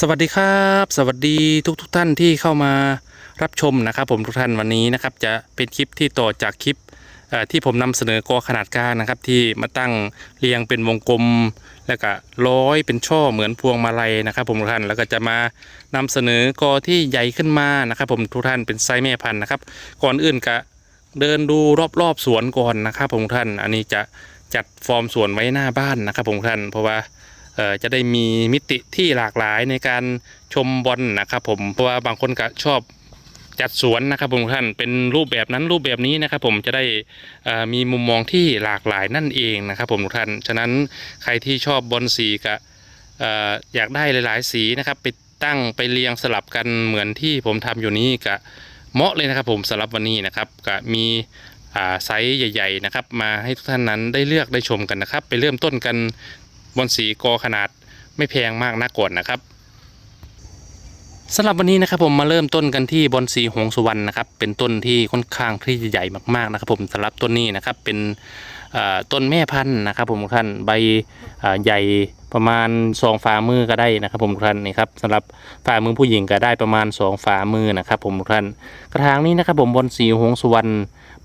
สวัสดีครับ สวัสดีทุกทท่านที่เข้ามารับชมนะครับ ผมทุกท่านวันนี้นะครับจะเป็นคลิปที่ต่อจากคลิปที่ผมนำเสนอกอขนาดกลางนะครับ ที่มาตั้งเรียงเป็นวงกลม แล้วก็ร้อยเป็นช่อเหมือนพวงมาลัยนะครับ ผมทุกท่านแล้วก็จะมานำเสนอกอที่ใหญ่ขึ้นมานะครับ ผมทุกท่านเป็นไซส์แม่พันธุ์นะครับ ก่อนอื่นก็เดินดูรอบๆสวนก่อนนะครับ ผมทุกท่านอันนี้จะจัดฟอร์มสวนไว้หน้าบ้านนะครับ ผมทุกท่านเพราะว่า จะได้มีมิติที่หลากหลายในการชมบอลนะครับผมเพราะว่าบางคนก็ชอบจัดสวนนะครับผมทุกท่านเป็นรูปแบบนั้นรูปแบบนี้นะครับผมจะได้มีมุมมองที่หลากหลายนั่นเองนะครับผมทุกท่านฉะนั้นใครที่ชอบบอลสีก็เอ่อยากได้หลาย ๆ สีนะครับไปตั้งไปเรียงสลับกันเหมือนที่ผมทำอยู่นี้ก็เหมาะเลยนะครับผมสำหรับวันนี้นะครับก็มีไซส์ใหญ่ ๆ นะครับ มาให้ทุกท่านนั้นได้เลือกได้ชมกันนะครับ ไปเริ่มต้นกัน บอนสีกอขนาดไม่แพงมากนักก่อนนะครับสำหรับวันนี้นะครับผมมาเริ่มต้นกันที่บอนสีหงสุวรรณนะครับเป็นต้นที่ค่อนข้างที่จะใหญ่มากๆนะครับ ผมสำหรับต้นนี้นะครับเป็นต้นแม่พันธุ์นะครับ ผมท่านใบใหญ่ ประมาณสองฝ่ามือก็ได้นะครับ ผมท่านนี่ครับสำหรับฝ่ามือผู้หญิงก็ได้ประมาณสองฝ่ามือนะครับ ผมท่านกระถางนี้นะครับ ผมบนสีหงสุวรรณ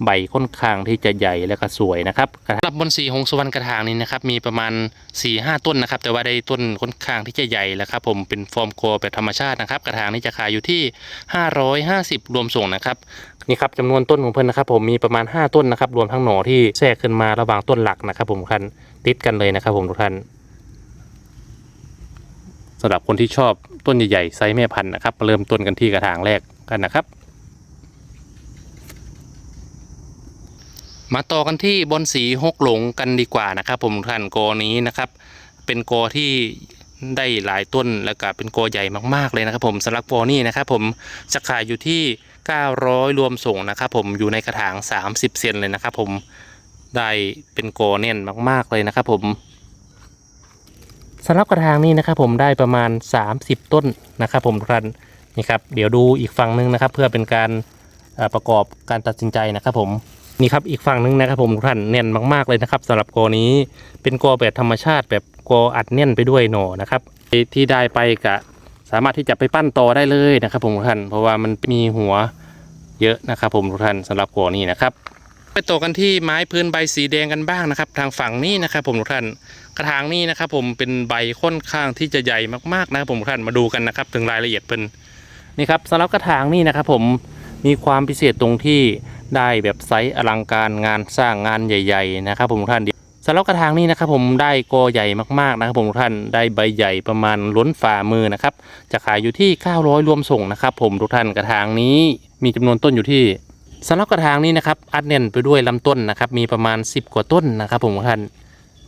ใบค่อนข้างที่จะใหญ่และก็สวยนะครับสำหรับบนสีหงสวรรณกระถางนี้นะครับ มีประมาณ4ีหต้นนะครับ แต่ว่าได้ต้นค่อนข้างที่จะใหญ่แล้วครับ ผมเป็นฟอร์มโคแบบธรรมชาตินะครับ กระถางนี้จะขายอยู่ที่ 550 รวมส่งนะครับนี่ครับจำนวนต้นของเพิ่อนนะครับผมมีประมาณ 5 ต้นนะครับ รวมทั้งหน่อที่แทรกขึ้นมาระหว่างต้นหลักนะครับ ผมคันติดกันเลยนะครับ ผมทุกท่าน สำหรับคนที่ชอบต้นใหญ่ๆไซส์แม่พันธุ์นะครับเริ่มต้นกันที่กระถางแรกกันนะครับ มาต่อกันที่บอนสีหกหลงกันดีกว่านะครับผมท่านโกนี้นะครับ เป็นโกที่ได้หลายต้นแล้วก็เป็นโกใหญ่มากๆเลยนะครับ ผมสำหรับโกนี่นะครับ ผมจะขายอยู่ที่ 900 รวมส่งนะครับ ผมอยู่ในกระถาง 30 เซนเลยนะครับ ผมได้เป็นโกเน่นมาก ๆเลยนะครับ ผม สำหรับกระถางนี้นะครับผมได้ประมาณ 30 ต้นนะครับผมทุกท่านนี่ครับเดี๋ยวดูอีกฝั่งหนึงนะครับ เพื่อเป็นการประกอบการตัดสินใจนะครับผมนี่ครับอีกฝั่งหนึงนะครับผมทุกท่านแน่นมากๆเลยนะครับสำหรับโกนี้เป็นโกแบบธรรมชาติ แบบกออัดแน่นไปด้วยหน่อนะครับที่ได้ไปกะสามารถที่จะไปปั้นต่อได้เลยนะครับผมทุกท่านเพราะว่ามันมีหัวเยอะนะครับผมทุกท่านสำหรับโกนี้นะครับ ไปต่อกันที่ไม้พื้นใบสีแดงกันบ้างนะครับ ทางฝั่งนี้นะครับ ผมทุกท่านกระถางนี้นะครับผมเป็นใบค่อนข้างที่จะใหญ่มากๆนะครับผมทุกท่านมาดูกันนะครับ ถึงรายละเอียดเป็นนี่ครับสำหรับกระถางนี้นะครับ ผมมีความพิเศษตรงที่ได้แบบไซส์อลังการงานสร้างงานใหญ่ ๆ นะครับ ผมทุกท่านสำหรับกระถางนี้นะครับ ผมได้กอใหญ่มากๆนะครับ ผมทุกท่านได้ใบใหญ่ประมาณล้นฝ่ามือนะครับ จะขายอยู่ที่ 900 รวมส่งนะครับ ผมทุกท่านกระถางนี้มีจำนวนต้นอยู่ที่ สำหรับกระถางนี้นะครับอัดแน่นไปด้วยลำต้นนะครับมีประมาณ 10 กว่าต้นนะครับ ผมท่าน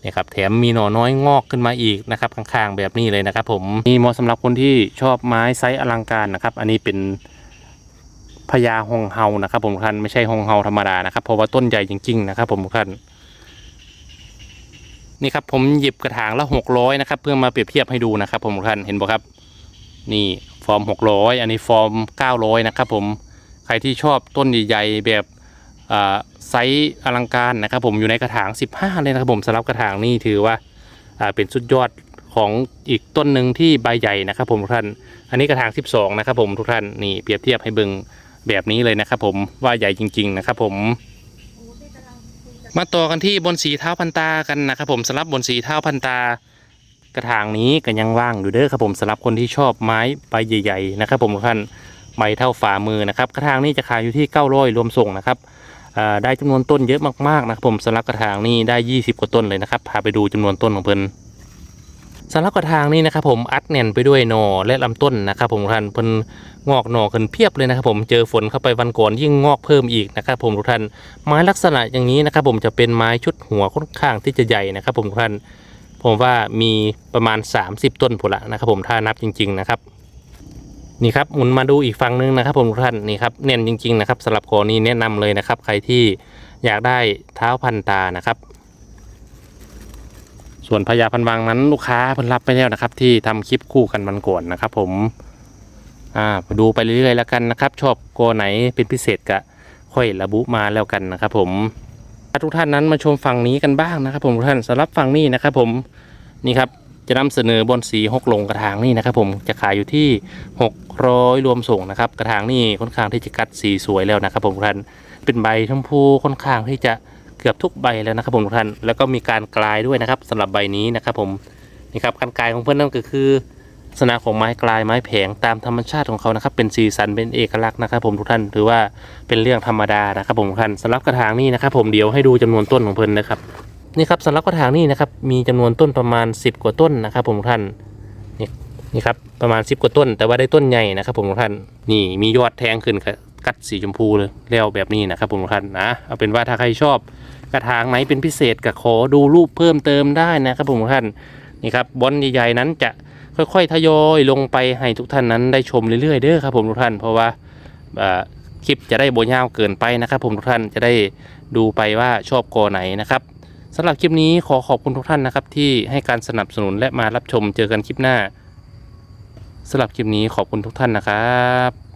นี่ครับแถมมีหน่อน้อยงอกขึ้นมาอีกนะครับข้างๆแบบนี้เลยนะครับ ผมมีเหมาะสำหรับคนที่ชอบไม้ไซส์อลังการนะครับ อันนี้เป็นพญาฮงเฮานะครับผมท่านไม่ใช่ฮงเฮาธรรมดานะครับเพราะว่าต้นใหญ่จริง ๆ นะครับ ผมท่านนี่ครับผมหยิบกระถางละหกร้อยนะครับเพื่อมาเปรียบเทียบให้ดูนะครับ ผมท่านเห็นบ่ครับ นี่ฟอร์มหกร้อยอันนี้ฟอร์มเก้าร้อยนะครับ ผม ครที่ชอบต้นใหญ่ๆแบบไซส์อลังการนะครับผมอยู่ในกระถาง 15 เลยนะครับผมสำหรับกระถางนี่ถือว่าอ่าเป็นสุดยอดของอีกต้นหนึ่งที่ใบใหญ่นะครับผมทุกท่าน อันนี้กระถาง 12 นะครับผมทุกท่านนี่เปรียบเทียบให้เบิ่งแบบนี้เลยนะครับผมว่าใหญ่จริง ๆ นะครับผม มาต่อกันที่บนสีเท้าพันตากันนะครับผมสำหรับบนสีเท้าพันตากระถางนี้ก็ยังว่างอยู่เด้อครับผมสำหรับคนที่ชอบไม้ใบใหญ่ ๆ นะครับผมทุกท่าน ใบเท่าฝ่ามือนะครับกระถางนี้จะขายอยู่ที่900รวมส่งนะครับได้จำนวนต้นเยอะมากๆนะครับผมสำหรับกระถางนี้ได้ 20 กว่าต้นเลยนะครับพาไปดูจำนวนต้นของเพิ่นสำหรับกระถางนี้นะครับผมอัดแน่นไปด้วยหนอและลำต้นนะครับผมท่านเพิ่นงอกหนอขึ้นเพียบเลยนะครับผมเจอฝนเข้าไปวันก่อนยิ่งงอกเพิ่มอีกนะครับผมทุกท่านไม้ลักษณะอย่างนี้นะครับผมจะเป็นไม้ชุดหัวค่อนข้างที่จะใหญ่นะครับผมทุกท่านผมว่ามีประมาณ 30 ต้นผลละนะครับผมถ้านับจริง ๆ นะครับ นี่ครับหมุนมาดูอีกฝั่งนึงนะครับผมทุกท่านนี่ครับเน้นจริงๆนะครับสำหรับกรณีแนะนำเลยนะครับ ใครที่อยากได้เท้าพันตานะครับ ส่วนพญาพันวังนั้นลูกค้าเพิ่นรับไปแล้วนะครับ ที่ทำคลิปคู่กันมันก่อนนะครับ ผมอ่าดูไปเรื่อยๆแล้วกันนะครับ ชอบโกไหนเป็นพิเศษก็ค่อยระบุมาแล้วกันนะครับ ผมทุกท่านนั้นมาชมฝั่งนี้กันบ้างนะครับ ผมทุกท่านสำหรับฝั่งนี้นะครับ ผมนี่ครับ จะนำเสนอบอนสีหกลงกระถางนี่นะครับผมจะขายอยู่ที่ 600 รวมส่งนะครับกระถางนี่ค่อนข้างที่จะกัดสีสวยแล้วนะครับผมทุกท่านเป็นใบชมพูค่อนข้างที่จะเกือบทุกใบแล้วนะครับผมทุกท่านแล้วก็มีการกลายด้วยนะครับสำหรับใบนี้นะครับผมนี่ครับการกลายของเพื่อนนั่นก็คือลักษณะของไม้กลายไม้แผงตามธรรมชาติของเขานะครับเป็นสีสันเป็นเอกลักษณ์นะครับ ผมทุกท่านถือว่าเป็นเรื่องธรรมดานะครับผมทุกท่านสำหรับกระถางนี่นะครับ ผมเดี๋ยวให้ดูจำนวนต้นของเพื่อนนะครับ นี่ครับสำหรับกระถางนี่นะครับมีจำนวนต้นประมาณ 10 กว่าต้นนะครับ ผมทุกท่านนี่นี่ครับประมาณ 10 กว่าต้น แต่ว่าได้ต้นใหญ่นะครับ ผมทุกท่านนี่มียอดแทงขึ้นกัดสีชมพูเลยแล้วแบบนี้นะครับ ผมทุกท่านนะเอาเป็นว่าถ้าใครชอบกระถางไหนเป็นพิเศษก็ขอดูรูปเพิ่มเติมได้นะครับ ผมทุกท่านนี่ครับบอลใหญ่ๆนั้นจะค่อยๆทยอยลงไปให้ทุกท่านนั้นได้ชมเรื่อยๆเด้อครับผมทุกท่านเพราะว่าคลิปจะได้โบยาวเกินไปนะครับ ผมทุกท่านจะได้ดูไปว่าชอบกอไหนนะครับ สำหรับคลิปนี้ขอขอบคุณทุกท่านนะครับ ที่ให้การสนับสนุนและมารับชมเจอกันคลิปหน้าสำหรับคลิปนี้ขอบคุณทุกท่านนะครับ